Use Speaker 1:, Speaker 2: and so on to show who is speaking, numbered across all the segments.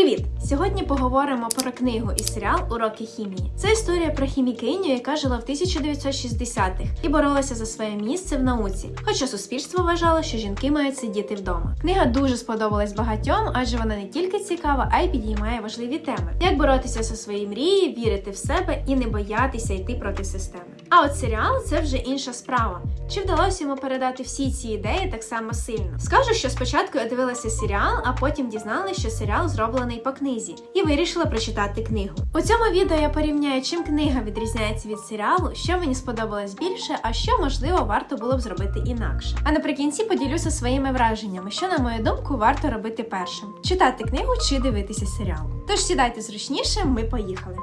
Speaker 1: Привіт! Сьогодні поговоримо про книгу і серіал Уроки хімії. Це історія про хімікиню, яка жила в 1960-х і боролася за своє місце в науці. Хоча суспільство вважало, що жінки мають сидіти вдома. Книга дуже сподобалась багатьом, адже вона не тільки цікава, а й підіймає важливі теми: як боротися за свої мрії, вірити в себе і не боятися йти проти системи. А от серіал це вже інша справа. Чи вдалося йому передати всі ці ідеї так само сильно? Скажу, що спочатку я дивилася серіал, а потім дізналася, що серіал зроблений по книзі, і вирішила прочитати книгу. У цьому відео я порівняю, чим книга відрізняється від серіалу, що мені сподобалось більше, а що можливо варто було б зробити інакше. А наприкінці поділюся своїми враженнями, що, на мою думку, варто робити першим: читати книгу чи дивитися серіал. Тож сідайте зручніше, ми поїхали.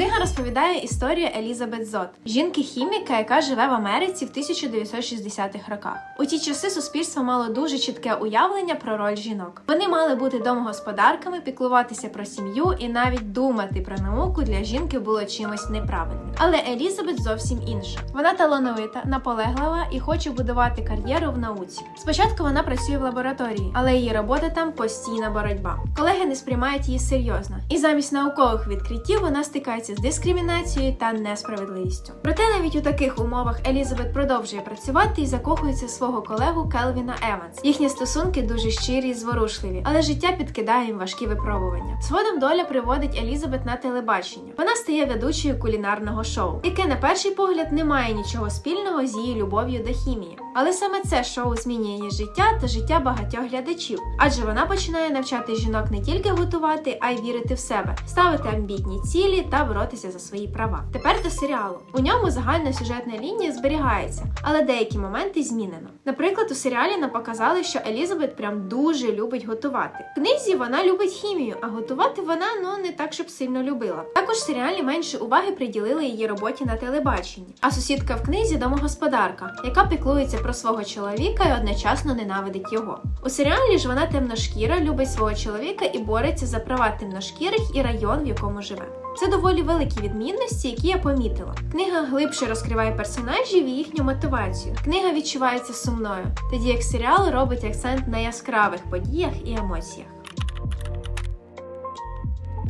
Speaker 1: Книга розповідає історію Елізабет Зот, жінки-хіміка, яка живе в Америці в 1960-х роках. У ті часи суспільство мало дуже чітке уявлення про роль жінок. Вони мали бути домогосподарками, піклуватися про сім'ю і навіть думати про науку для жінки було чимось неправильним. Але Елізабет зовсім інша. Вона талановита, наполеглива і хоче будувати кар'єру в науці. Спочатку вона працює в лабораторії, але її робота там постійна боротьба. Колеги не сприймають її серйозно, і замість наукових відкриттів вона стикається з дискримінацією та несправедливістю. Проте навіть у таких умовах Елізабет продовжує працювати і закохується в свого колегу Келвіна Еванс. Їхні стосунки дуже щирі і зворушливі, але життя підкидає їм важкі випробування. Згодом доля приводить Елізабет на телебачення. Вона стає ведучою кулінарного шоу, яке на перший погляд не має нічого спільного з її любов'ю до хімії. Але саме це шоу змінює її життя та життя багатьох глядачів, адже вона починає навчати жінок не тільки готувати, а й вірити в себе, ставити амбітні цілі та боротися за свої права. Тепер до серіалу. У ньому загальна сюжетна лінія зберігається, але деякі моменти змінено. Наприклад, у серіалі нам показали, що Елізабет прям дуже любить готувати. В книзі вона любить хімію, а готувати вона ну не так, щоб сильно любила. Також в серіалі менше уваги приділили її роботі на телебаченні. А сусідка в книзі домогосподарка, яка піклується про свого чоловіка і одночасно ненавидить його. У серіалі ж вона темношкіра, любить свого чоловіка і бореться за права темношкірих і район, в якому живе. Це доволі великі відмінності, які я помітила. Книга глибше розкриває персонажів і їхню мотивацію. Книга відчувається сумною, тоді як серіал робить акцент на яскравих подіях і емоціях.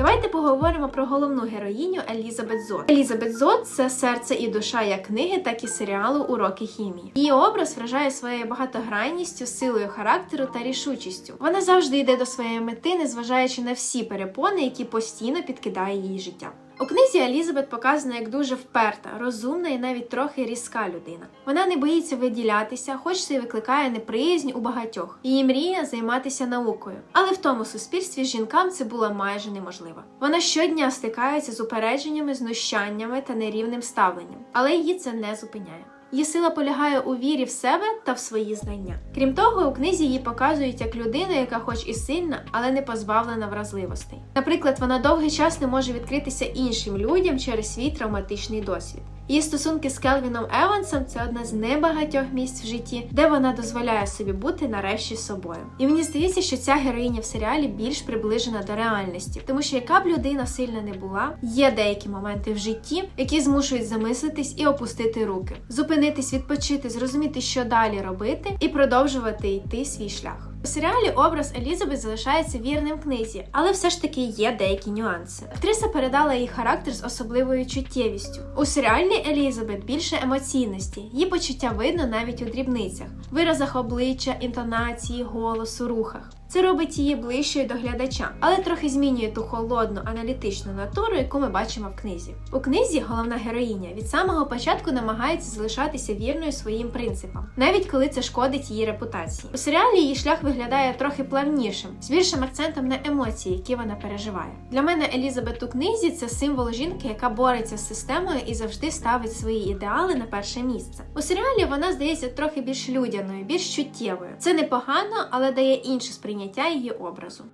Speaker 1: Давайте поговоримо про головну героїню Елізабет Зот. Елізабет Зот це серце і душа як книги, так і серіалу Уроки хімії. Її образ вражає своєю багатогранністю, силою характеру та рішучістю. Вона завжди йде до своєї мети, незважаючи на всі перепони, які постійно підкидає її життя. У книзі Елізабет показана як дуже вперта, розумна і навіть трохи різка людина. Вона не боїться виділятися, хоч це й викликає неприязнь у багатьох. Її мрія займатися наукою. Але в тому суспільстві жінкам це було майже неможливо. Вона щодня стикається з упередженнями, знущаннями та нерівним ставленням, але її це не зупиняє. Її сила полягає у вірі в себе та в свої знання. Крім того, у книзі її показують як людину, яка, хоч і сильна, але не позбавлена вразливостей. Наприклад, вона довгий час не може відкритися іншим людям через свій травматичний досвід. Її стосунки з Келвіном Евансом це одна з небагатьох місць в житті, де вона дозволяє собі бути нарешті собою. І мені здається, що ця героїня в серіалі більш приближена до реальності, тому що яка б людина сильна не була, є деякі моменти в житті, які змушують замислитись і опустити руки, зупинитись, відпочити, зрозуміти, що далі робити, і продовжувати йти свій шлях. У серіалі образ Елізабет залишається вірним книзі, але все ж таки є деякі нюанси. Актриса передала їй характер з особливою чуттєвістю. У серіальній Елізабет більше емоційності, її почуття видно навіть у дрібницях, виразах обличчя, інтонації, голосу, рухах. Це робить її ближчою до глядача, але трохи змінює ту холодну аналітичну натуру, яку ми бачимо в книзі. У книзі головна героїня від самого початку намагається залишатися вірною своїм принципам, навіть коли це шкодить її репутації. У серіалі її шлях виглядає трохи плавнішим, з більшим акцентом на емоції, які вона переживає. Для мене Елізабет у книзі це символ жінки, яка бореться з системою і завжди ставить свої ідеали на перше місце. У серіалі вона здається трохи більш людяною, більш чуттєвою. Це непогано, але дає інше сприйняття її образу.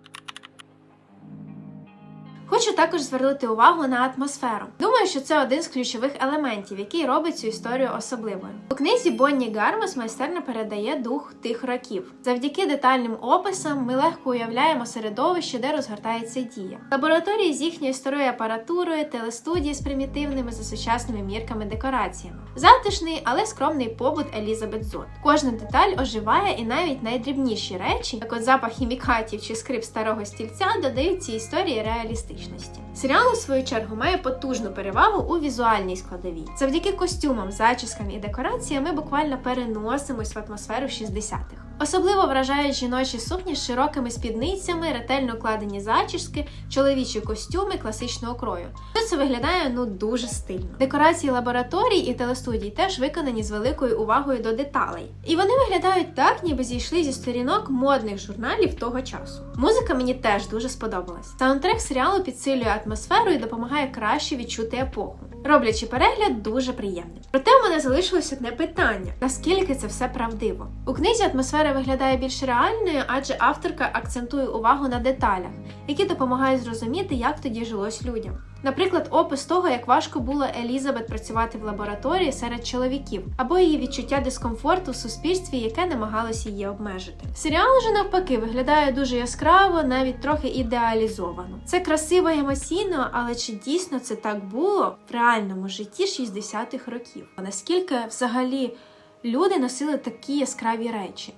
Speaker 1: Також звернути увагу на атмосферу. Думаю, що це один з ключових елементів, який робить цю історію особливою. У книзі Бонні Гармос майстерно передає дух тих років. Завдяки детальним описам ми легко уявляємо середовище, де розгортається дія. Лабораторії з їхньою старою апаратурою, телестудії з примітивними за сучасними мірками декораціями. Затишний, але скромний побут Елізабет Зот. Кожна деталь оживає, і навіть найдрібніші речі, як от запах хімікатів чи скрип старого стільця, додають цій історії реалістичності. Серіал, у свою чергу, має потужну перевагу у візуальній складовій. Завдяки костюмам, зачіскам і декораціям ми буквально переносимось в атмосферу 60-х. Особливо вражають жіночі сукні з широкими спідницями, ретельно укладені зачіски, чоловічі костюми класичного крою. Тут це виглядає ну дуже стильно. Декорації лабораторій і телестудій теж виконані з великою увагою до деталей. І вони виглядають так, ніби зійшли зі сторінок модних журналів того часу. Музика мені теж дуже сподобалась. Саундтрек серіалу підсилює атмосферу і допомагає краще відчути епоху, роблячи перегляд дуже приємним. Проте у мене залишилось одне питання: наскільки це все правдиво? У книзі атмосфера виглядає більш реальною, адже авторка акцентує увагу на деталях, які допомагають зрозуміти, як тоді жилось людям. Наприклад, опис того, як важко було Елізабет працювати в лабораторії серед чоловіків, або її відчуття дискомфорту в суспільстві, яке намагалося її обмежити. Серіал же навпаки виглядає дуже яскраво, навіть трохи ідеалізовано. Це красиво і емоційно, але чи дійсно це так було в реальному житті 60-х років? Наскільки взагалі люди носили такі яскраві речі?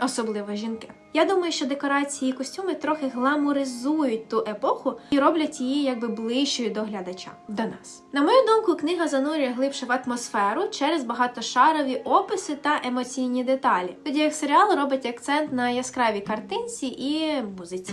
Speaker 1: Особливо жінки. Я думаю, що декорації і костюми трохи гламуризують ту епоху і роблять її якби ближчою до глядача до нас. На мою думку, книга занурює глибше в атмосферу через багатошарові описи та емоційні деталі, тоді як серіал робить акцент на яскравій картинці і музиці.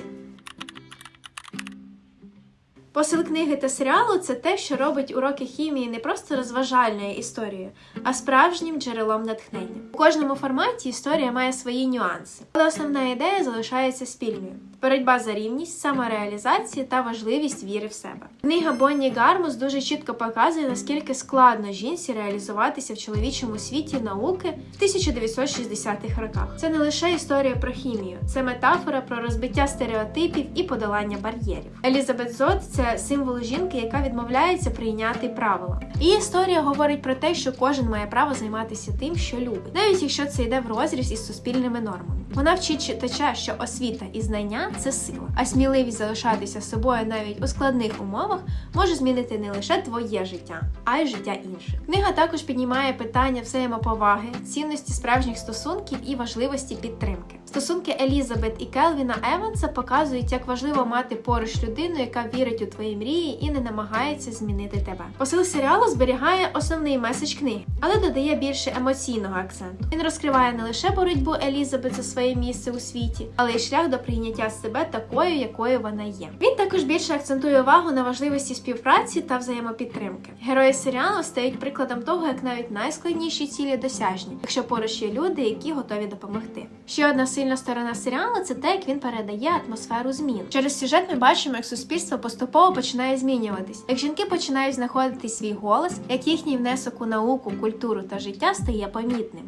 Speaker 1: Посил книги та серіалу це те, що робить уроки хімії не просто розважальною історією, а справжнім джерелом натхнення. У кожному форматі історія має свої нюанси, але основна ідея залишається спільною: боротьба за рівність, самореалізацію та важливість віри в себе. Книга Бонні Гармус дуже чітко показує, наскільки складно жінці реалізуватися в чоловічому світі науки в 1960-х роках. Це не лише історія про хімію, це метафора про розбиття стереотипів і подолання бар'єрів. Елізабет Зод це символ жінки, яка відмовляється прийняти правила. І історія говорить про те, що кожен має право займатися тим, що любить, навіть якщо це йде в розріз із суспільними нормами. Вона вчить читача, що освіта і знання це сила, а сміливість залишатися собою навіть у складних умовах може змінити не лише твоє життя, а й життя інших. Книга також піднімає питання взаємоповаги, цінності справжніх стосунків і важливості підтримки. Стосунки Елізабет і Келвіна Еванса показують, як важливо мати поруч людину, яка вірить у твої мрії і не намагається змінити тебе. Посил серіалу зберігає основний меседж книги, але додає більше емоційного акценту. Він розкриває не лише боротьбу Елізабет за своє місце у світі, але й шлях до прийняття себе такою, якою вона є. Він також більше акцентує увагу на важливості співпраці та взаємопідтримки. Герої серіалу стають прикладом того, як навіть найскладніші цілі досяжні, якщо поруч є люди, які готові допомогти. Ще одна сильна сторона серіалу це те, як він передає атмосферу змін. Через сюжет ми бачимо, як суспільство поступово починає змінюватись, як жінки починають знаходити свій голос, як їхній внесок у науку, культуру та життя стає помітним.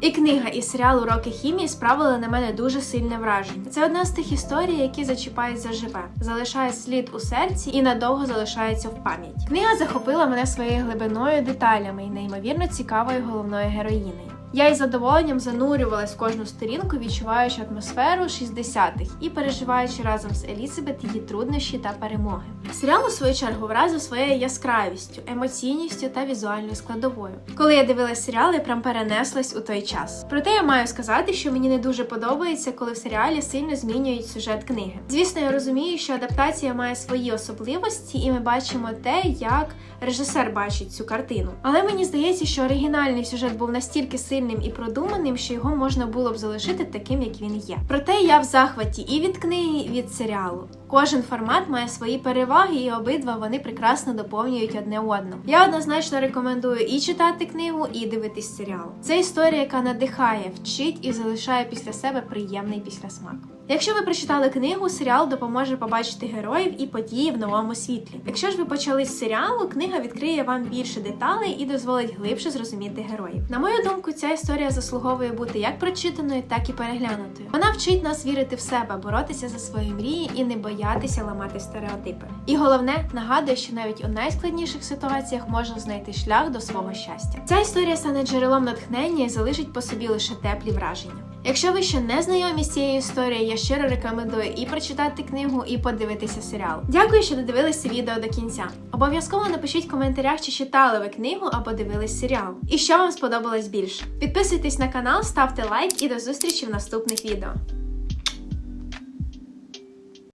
Speaker 1: І книга і серіал уроки хімії справили на мене дуже сильне враження. Це одна з тих історій, які зачіпають заживе, залишає слід у серці і надовго залишається в пам'яті. Книга захопила мене своєю глибиною, деталями і неймовірно цікавою головною героїнею. Я із задоволенням занурювалась в кожну сторінку, відчуваючи атмосферу 60-х і переживаючи разом з Елізабет її труднощі та перемоги. Серіал у свою чергу вразив своєю яскравістю, емоційністю та візуальною складовою. Коли я дивилась серіал, я прям перенеслась у той час. Проте я маю сказати, що мені не дуже подобається, коли в серіалі сильно змінюють сюжет книги. Звісно, я розумію, що адаптація має свої особливості, і ми бачимо те, як режисер бачить цю картину. Але мені здається, що оригінальний сюжет був настільки сильним і продуманим, що його можна було б залишити таким, як він є. Проте я в захваті і від книги, і від серіалу. Кожен формат має свої переваги, і обидва вони прекрасно доповнюють одне одну. Я однозначно рекомендую і читати книгу, і дивитись серіал. Це історія, яка надихає, вчить і залишає після себе приємний післясмак. Якщо ви прочитали книгу, серіал допоможе побачити героїв і події в новому світлі. Якщо ж ви почали з серіалу, книга відкриє вам більше деталей і дозволить глибше зрозуміти героїв. На мою думку, ця історія заслуговує бути як прочитаною, так і переглянутою. Вона вчить нас вірити в себе, боротися за свої мрії і не боятися ламати стереотипи. І головне нагадує, що навіть у найскладніших ситуаціях можна знайти шлях до свого щастя. Ця історія стане джерелом натхнення і залишить по собі лише теплі враження. Якщо ви ще не знайомі з цією історією, я щиро рекомендую і прочитати книгу, і подивитися серіал. Дякую, що додивилися відео до кінця. Обов'язково напишіть в коментарях, чи читали ви книгу або дивились серіал. І що вам сподобалось більше. Підписуйтесь на канал, ставте лайк і до зустрічі в наступних відео.